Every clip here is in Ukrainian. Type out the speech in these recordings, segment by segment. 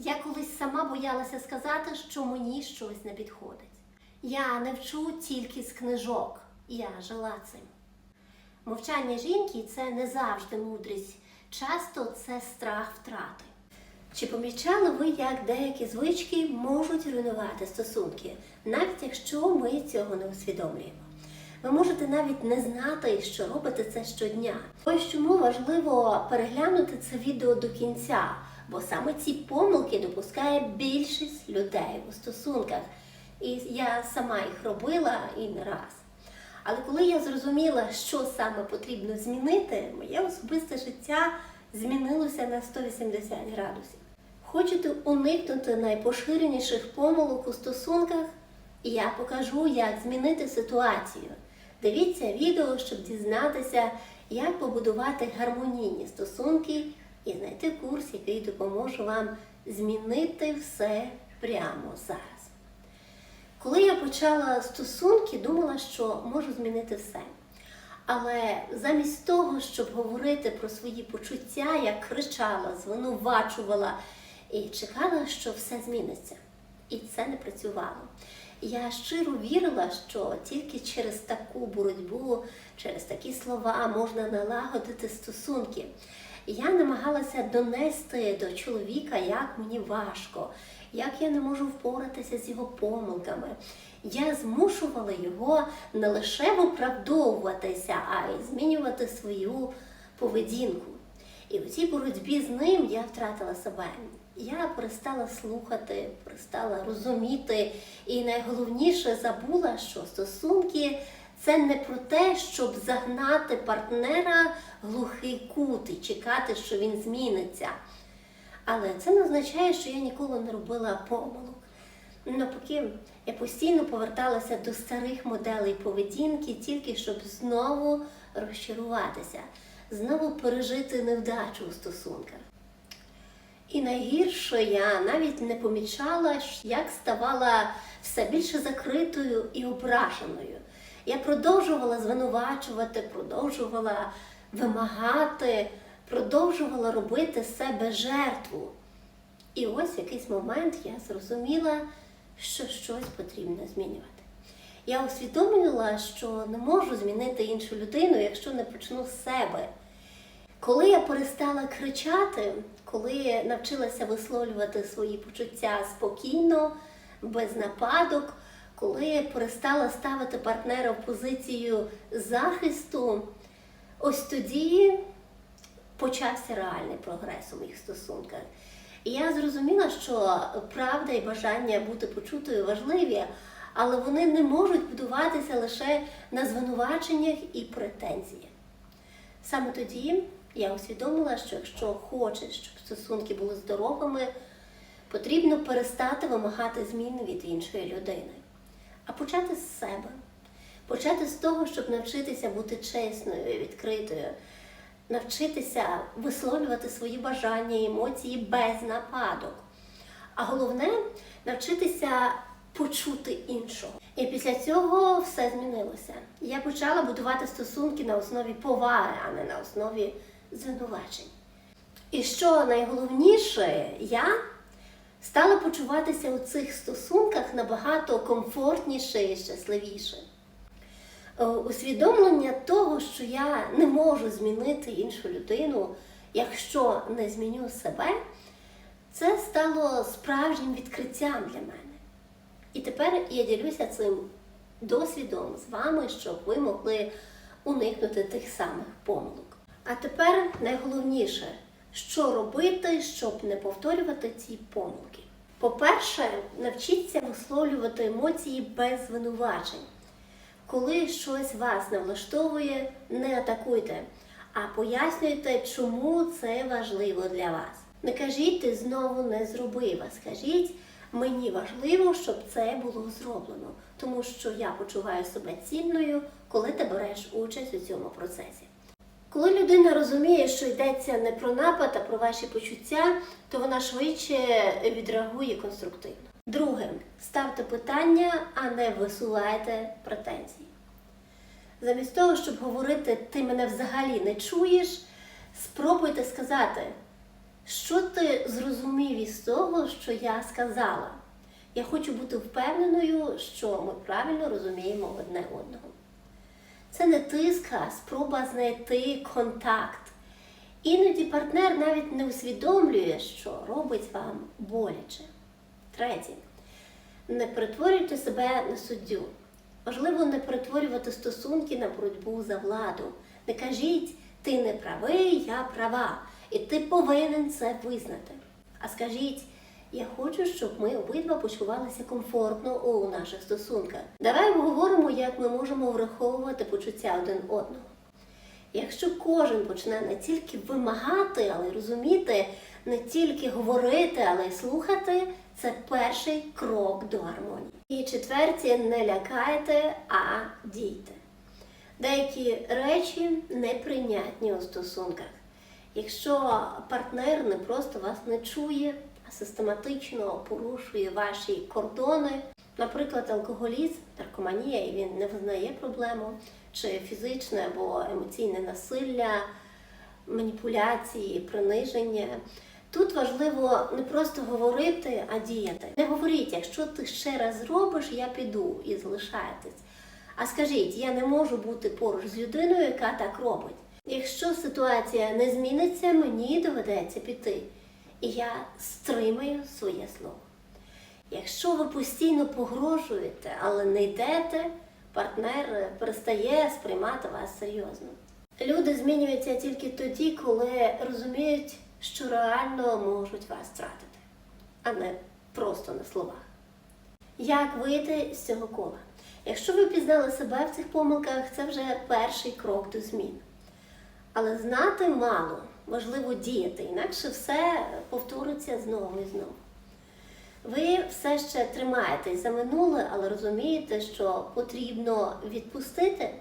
Я колись сама боялася сказати, що мені щось не підходить. Я не вчу тільки з книжок, я жила цим. Мовчання жінки це не завжди мудрість, часто це страх втрати. Чи помічали ви, як деякі звички можуть руйнувати стосунки, навіть якщо ми цього не усвідомлюємо? Ви можете навіть не знати, що робите це щодня. Ось чому важливо переглянути це відео до кінця, бо саме ці помилки допускає більшість людей у стосунках. І я сама їх робила і не раз. Але коли я зрозуміла, що саме потрібно змінити, моє особисте життя змінилося на 180 градусів. Хочете уникнути найпоширеніших помилок у стосунках? Я покажу, як змінити ситуацію. Дивіться відео, щоб дізнатися, як побудувати гармонійні стосунки і знайти курс, який допоможе вам змінити все прямо зараз. Коли я почала стосунки, думала, що можу змінити все. Але замість того, щоб говорити про свої почуття, я кричала, звинувачувала і чекала, що все зміниться. І це не працювало. Я щиро вірила, що тільки через таку боротьбу, через такі слова можна налагодити стосунки. Я намагалася донести до чоловіка, як мені важко, як я не можу впоратися з його помилками. Я змушувала його не лише виправдовуватися, а й змінювати свою поведінку. І у цій боротьбі з ним я втратила себе. Я перестала слухати, перестала розуміти, і найголовніше забула, що стосунки це не про те, щоб загнати партнера глухий кут і чекати, що він зміниться. Але це не означає, що я ніколи не робила помилок. Навпаки, я постійно поверталася до старих моделей поведінки, тільки щоб знову розчаруватися, знову пережити невдачу у стосунках. І найгірше я навіть не помічала, як ставала все більше закритою і ображеною. Я продовжувала звинувачувати, продовжувала вимагати, продовжувала робити себе жертву. І ось в якийсь момент я зрозуміла, що щось потрібно змінювати. Я усвідомлювала, що не можу змінити іншу людину, якщо не почну з себе. Коли я перестала кричати, коли навчилася висловлювати свої почуття спокійно, без нападок, коли перестала ставити партнера в позицію захисту, ось тоді почався реальний прогрес у моїх стосунках. І я зрозуміла, що правда і бажання бути почутою важливі, але вони не можуть будуватися лише на звинуваченнях і претензіях. Саме тоді я усвідомила, що якщо хочеш, щоб стосунки були здоровими, потрібно перестати вимагати змін від іншої людини, а почати з себе. Почати з того, щоб навчитися бути чесною відкритою, навчитися висловлювати свої бажання і емоції без нападок. А головне навчитися почути іншого. І після цього все змінилося. Я почала будувати стосунки на основі поваги, а не на основі звинувачень. І що найголовніше, я стала почуватися у цих стосунках набагато комфортніше і щасливіше. Е, Усвідомлення того, що я не можу змінити іншу людину, якщо не зміню себе, це стало справжнім відкриттям для мене. І тепер я ділюся цим досвідом з вами, щоб ви могли уникнути тих самих помилок. А тепер найголовніше, що робити, щоб не повторювати ці помилки. По-перше, навчіться висловлювати емоції без звинувачень. Коли щось вас не влаштовує, не атакуйте, а пояснюйте, чому це важливо для вас. Не кажіть, ти знову не зробив, а скажіть, мені важливо, щоб це було зроблено, тому що я почуваю себе цінною, коли ти береш участь у цьому процесі. Коли людина розуміє, що йдеться не про напад, а про ваші почуття, то вона швидше відреагує конструктивно. Друге, ставте питання, а не висувайте претензії. Замість того, щоб говорити, ти мене взагалі не чуєш, спробуйте сказати, Що ти зрозумів із того, що я сказала? Я хочу бути впевненою, що ми правильно розуміємо одне одного. Це не тиск, а спроба знайти контакт. Іноді партнер навіть не усвідомлює, що робить вам боляче. Третє. Не перетворюйте себе на суддю. Важливо не перетворювати стосунки на боротьбу за владу. Не кажіть, ти не правий, я права, і ти повинен це визнати. А скажіть, я хочу, щоб ми обидва почувалися комфортно у наших стосунках. Давай обговоримо, як ми можемо враховувати почуття один одного. Якщо кожен почне не тільки вимагати, але й розуміти, не тільки говорити, але й слухати, це перший крок до гармонії. І четверте, не лякайте, а дійте. Деякі речі неприйнятні у стосунках. Якщо партнер не просто вас не чує, систематично порушує ваші кордони, наприклад, алкоголізм, наркоманія, і він не визнає проблему, чи фізичне або емоційне насилля, маніпуляції, приниження. Тут важливо не просто говорити, а діяти. Не говоріть, якщо ти ще раз зробиш, я піду і залишаєтесь. А скажіть, я не можу бути поруч з людиною, яка так робить. Якщо ситуація не зміниться, мені доведеться піти. І я стримаю своє слово. Якщо ви постійно погрожуєте, але не йдете, партнер перестає сприймати вас серйозно. Люди змінюються тільки тоді, коли розуміють, що реально можуть вас втратити, а не просто на словах. Як вийти з цього кола? Якщо ви пізнали себе в цих помилках, це вже перший крок до змін. Але знати мало, важливо діяти, інакше все повториться знову і знову. Ви все ще тримаєтесь за минуле, але розумієте, що потрібно відпустити.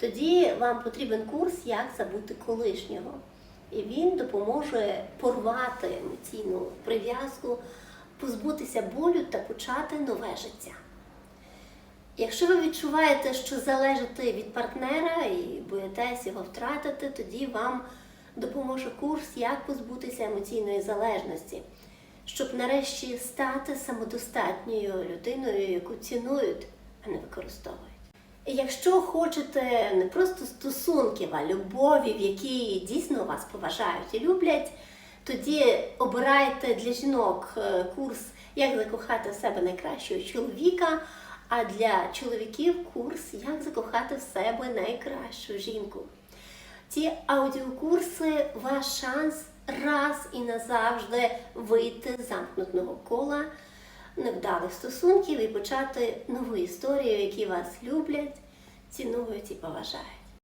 Тоді вам потрібен курс, як забути колишнього. І він допоможе порвати емоційну прив'язку, позбутися болю та почати нове життя. Якщо ви відчуваєте, що залежите від партнера і боїтесь його втратити, тоді вам допоможе курс, як позбутися емоційної залежності, щоб нарешті стати самодостатньою людиною, яку цінують, а не використовують. Якщо хочете не просто стосунків, а любові, в які дійсно вас поважають і люблять, тоді обирайте для жінок е, курс, як закохати в себе найкращого чоловіка. А для чоловіків курс Як закохати в себе найкращу жінку. Ці аудіокурси ваш шанс раз і назавжди вийти з замкнутого кола невдалих стосунків і почати нову історію, які вас люблять, цінують і поважають.